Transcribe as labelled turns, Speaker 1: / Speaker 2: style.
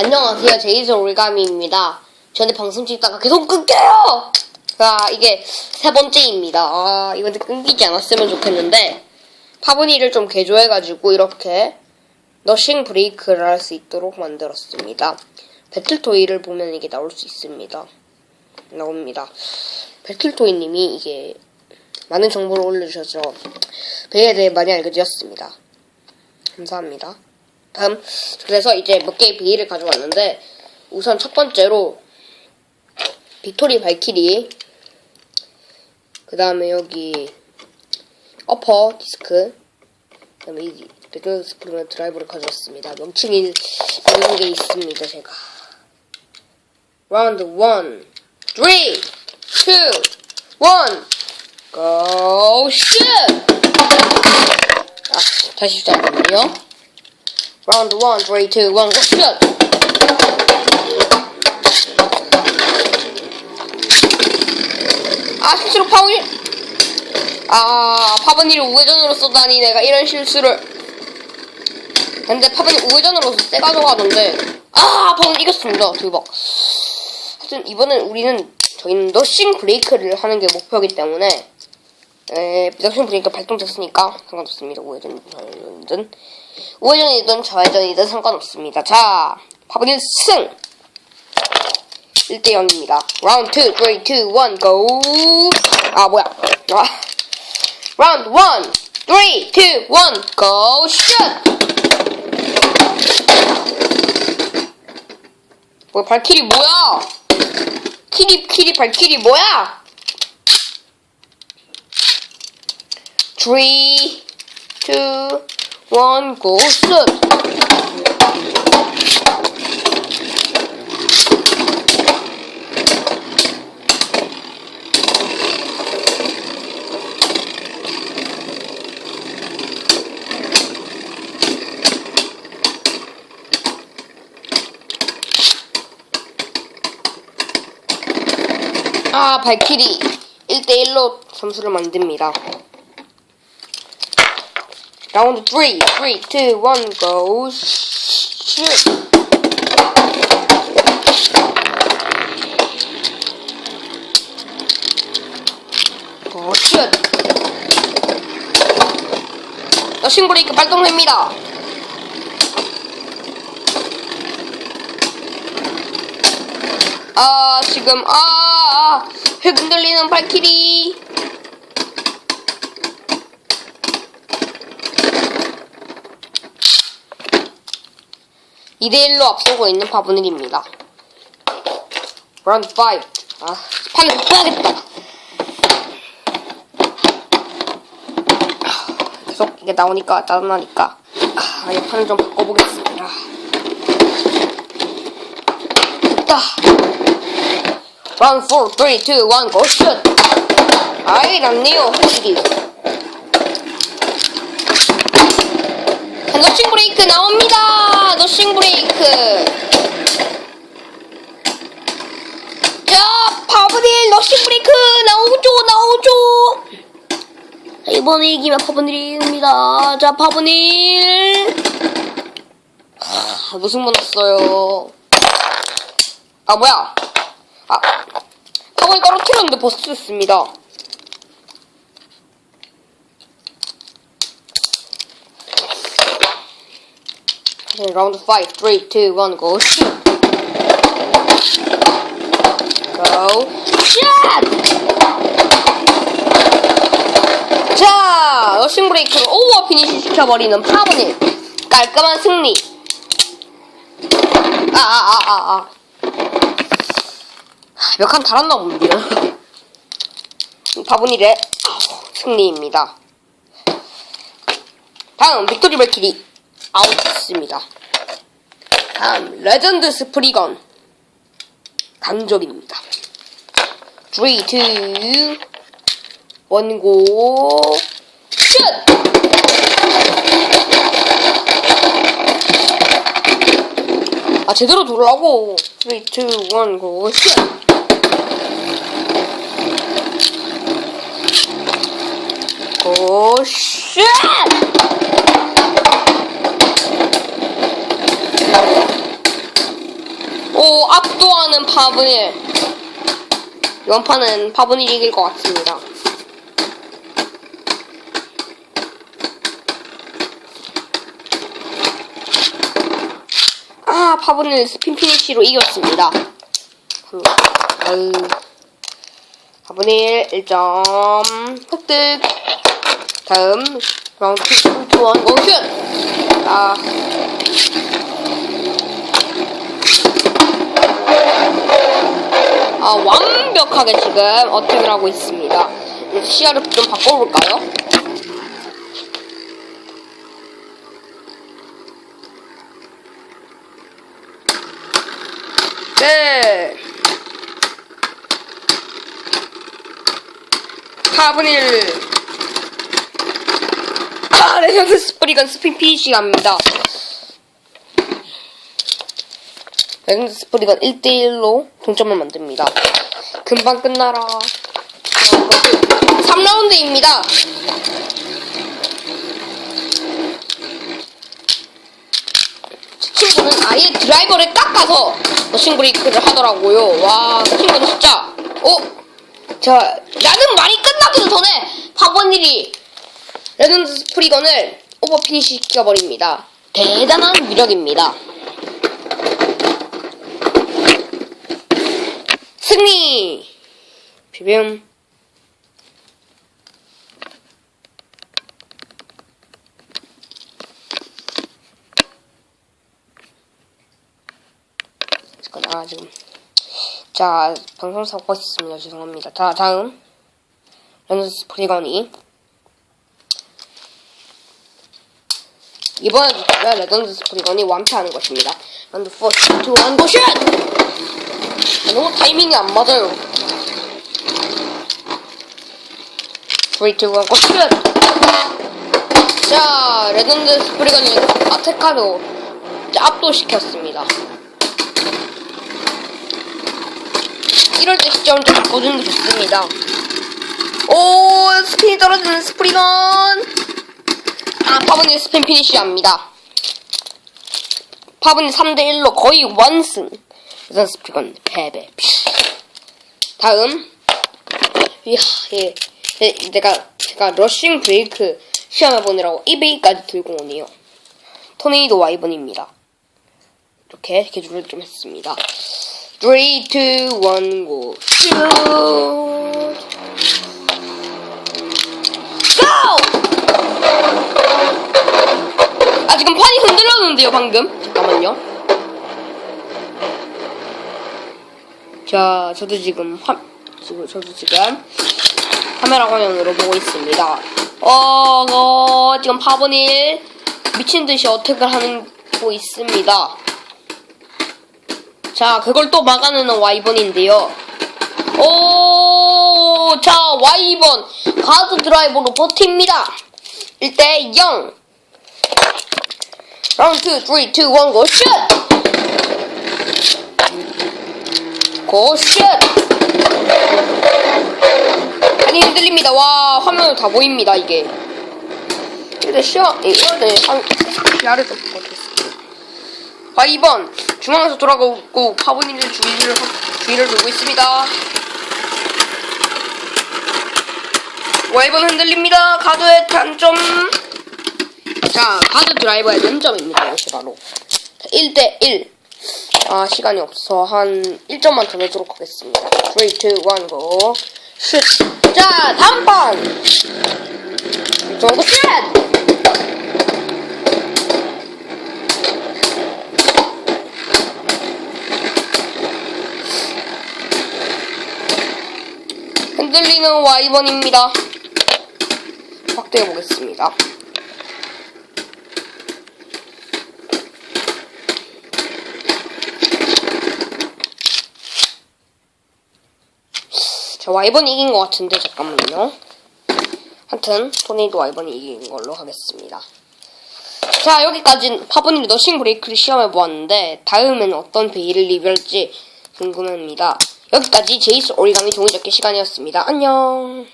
Speaker 1: 안녕하세요. 제이슨 올가미입니다. 전에 방송 찍다가 계속 끊겨요! 아, 이게 세 번째입니다. 아, 이번에 끊기지 않았으면 좋겠는데, 파브니를 좀 개조해가지고, 이렇게, 너싱 브레이크를 할 수 있도록 만들었습니다. 배틀토이를 보면 이게 나올 수 있습니다. 나옵니다. 배틀토이님이 이게, 많은 정보를 올려주셔서, 배에 대해 많이 알게 되었습니다. 감사합니다. 다음. 그래서 이제 몇 개의 비를 가져왔는데 우선 첫 번째로 빅토리 발키리. 그 다음에 여기 어퍼 디스크 그 다음에 이 레귤러 스프링 드라이버를 가져왔습니다. 명칭이 이런 게 있습니다 제가. 라운드 1 3 2 1 go shoot! 아, 다시 시작하거든요 Round one, three, two, one, go shoot! 아, 실수로 파운이, 아, 파버니를 우회전으로 쏘다니 내가 이런 실수를. 근데 파버니 우회전으로 세 가져가던데. 아, 파운 이겼습니다. 대박. 하여튼, 이번엔 우리는, 저희는 너싱 브레이크를 하는 게 목표이기 때문에, 에, 너싱 브레이크 발동됐으니까 상관없습니다. 우회전, 좌회전. 우회전이든 좌회전이든 상관없습니다. 자, 파브닐 승! 1대 0입니다. 라운드 2, 3, 2, 1, go! 아, 뭐야. 아. 라운드 1, 3, 2, 1, go! 슛! 뭐야, 발키리 뭐야? 키리, 키리, 발키리 뭐야? 3, 2, 원 고스 아 발키리. 1대1로 점수를 만듭니다 라운드 3, 3, 2, 1, go, shoot. 고, 슛. 러싱 브레이크 발동됩니다. 아, 지금, 아, 아, 흔들리는 발키리. 2대1로 앞서고 있는 바브닉입니다. 라운드 5. 아, 판을 바꿔야겠다. 계속 이게 나오니까 짜증나니까. 아, 이 판을 좀 바꿔보겠습니다. 됐다. 라운드 4, 3, 2, 1, 고, 슛! 아이, 낫네요, 확실히. 너싱 브레이크 나옵니다. 너싱 브레이크. 자, 파브닐 너싱 브레이크 나오죠, 나오죠. 자, 이번에 이기면 이깁니다. 자, 파브닐. 하, 무슨 분 왔어요? 아, 뭐야? 아, 파브닐 떨어뜨렸는데 버스 였습니다. Okay, round five, three, two, one, go shoot. Go shot. 자, 러싱 브레이크를 오버 피니시 시켜버리는 파브닐 깔끔한 승리. 아, 아, 아, 아, 아. 몇 칸 달았나 봅니다. 파브닐의 승리입니다. 다음, 빅토리 발키리. 아웃했습니다. 다음 레전드 스프리건 강적입니다. 3, 2, 1, 고, 슛! 아, 제대로 돌라고. 3, 2, 1, 고, 슛! 고, 슛! 압도하는 파브닐. 이번 판은 파브닐이 이길 것 같습니다. 아, 파브닐 스핀 피니쉬로 이겼습니다. 아유. 파브닐 1점 획득. 다음, 라운드 2, 1, 고슛! 아, 아, 완벽하게 지금 어택을 하고 있습니다. 시야를 좀 바꿔볼까요? 네. 4분의 1. 아, 레전드 스프리건 스핀 피니시 갑니다. 레전드 스프리건 1대1로 동점을 만듭니다. 금방 끝나라. 3라운드입니다. 제 친구는 아예 드라이버를 깎아서 머신 브레이크를 하더라고요. 와, 그 친구는 진짜, 어? 자, 나는 많이 끝나기도 전에 파버닐이 레전드 스프리건을 오버 피니시 시켜버립니다. 대단한 위력입니다. 승리! 비빔. 잠깐, 아, 지금. 자, 방송 사고 있습니다. 죄송합니다. 자, 다음. 렌즈 스프리건이. 이번에 레전드 스프리건이 완패하는 것입니다. 포스 투 원고 슛! 아, 너무 타이밍이 안 맞아요. 3, 2, 1, 고 슛! 자, 레전드 스프리건이 아테카로 압도시켰습니다. 이럴 때 시점을 좀 바꿔주는 게 좋습니다. 오, 스핀이 떨어지는 스프리건! 아, 파브니 스핀 피니쉬합니다. 파브니 3대1로 거의 완승. 우선 스프리건 패배. 다음. 이야, 예. 네, 내가, 제가 러싱 브레이크 시험해 보느라고 이베이까지 들고 오네요. 토네이도 와이번입니다. 이렇게 개조를 좀 했습니다. 3, 2, 1, 고, 슛! 고! 아, 지금 판이 흔들렸는데요, 방금? 잠깐만요. 자, 저도 지금 화, 지금, 저도 지금 카메라 화면으로 보고 있습니다. 어, 어 지금 파버닐 미친 듯이 어택을 하고 있습니다. 자, 그걸 또 막아내는 와이번인데요. 오, 자, 와이번 가드 드라이버로 버팁니다. 1대 0. 라운드 3, 2, 1, 고 슛! 고 슛! 아니 흔들립니다. 와 화면을 다 보입니다 이게. 근데 시야 이거는 한 아래서 보겠습니다. 아 2번 중앙에서 돌아가고 파브니를 주의를 주의를 두고 있습니다. 와이번 흔들립니다. 가드의 단점. 자, 가드 드라이버의 단점입니다. 이것이 바로 1대1. 아, 시간이 없어. 한 1점만 더 내도록 하겠습니다. 3, 2, 1, 고. 슛. 자, 다음 판. 정도 슛! 흔들리는 와이번입니다. 확대해 보겠습니다. 자, 와이번이 이긴 것 같은데, 잠깐만요. 하여튼, 토네이도 와이번이 이긴 걸로 하겠습니다. 자, 여기까지 파브니 너싱 브레이크를 시험해보았는데, 다음에는 어떤 베이를 리뷰할지 궁금합니다. 여기까지 제이스 오리가미 종이접기 시간이었습니다. 안녕!